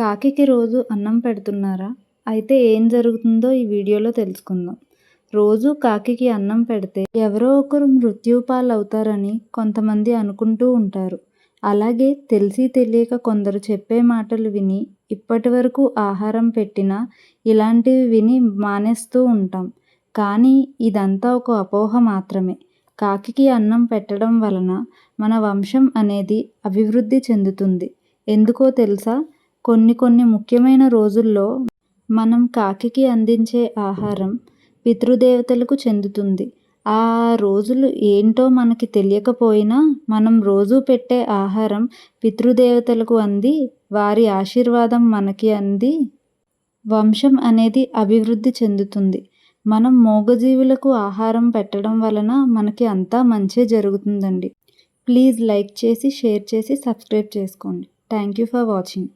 కాకికి రోజు అన్నం పెడుతున్నారా? అయితే ఏం జరుగుతుందో ఈ వీడియోలో తెలుసుకుందాం. రోజు కాకికి అన్నం పెడితే ఎవరో ఒకరు మృత్యుపాలవుతారని కొంతమంది అనుకుంటూ ఉంటారు. అలాగే తెలిసి తెలియక కొందరు చెప్పే మాటలు విని ఇప్పటి వరకు ఆహారం పెట్టినా ఇలాంటివి విని మానేస్తూ ఉంటాం. కానీ ఇదంతా ఒక అపోహ మాత్రమే. కాకికి అన్నం పెట్టడం వలన మన వంశం అనేది అభివృద్ధి చెందుతుంది. ఎందుకో తెలుసా? కొన్ని కొన్ని ముఖ్యమైన రోజుల్లో మనం కాకికి అందించే ఆహారం పితృదేవతలకు చెందుతుంది. ఆ రోజులు ఏంటో మనకి తెలియకపోయినా మనం రోజు పెట్టే ఆహారం పితృదేవతలకు అంది వారి ఆశీర్వాదం మనకి అంది వంశం అనేది అభివృద్ధి చెందుతుంది. మనం మూగజీవులకు ఆహారం పెట్టడం వలన మనకి అంతా మంచే జరుగుతుందండి. ప్లీజ్ లైక్ చేసి షేర్ చేసి సబ్స్క్రైబ్ చేసుకోండి. Thank you for watching.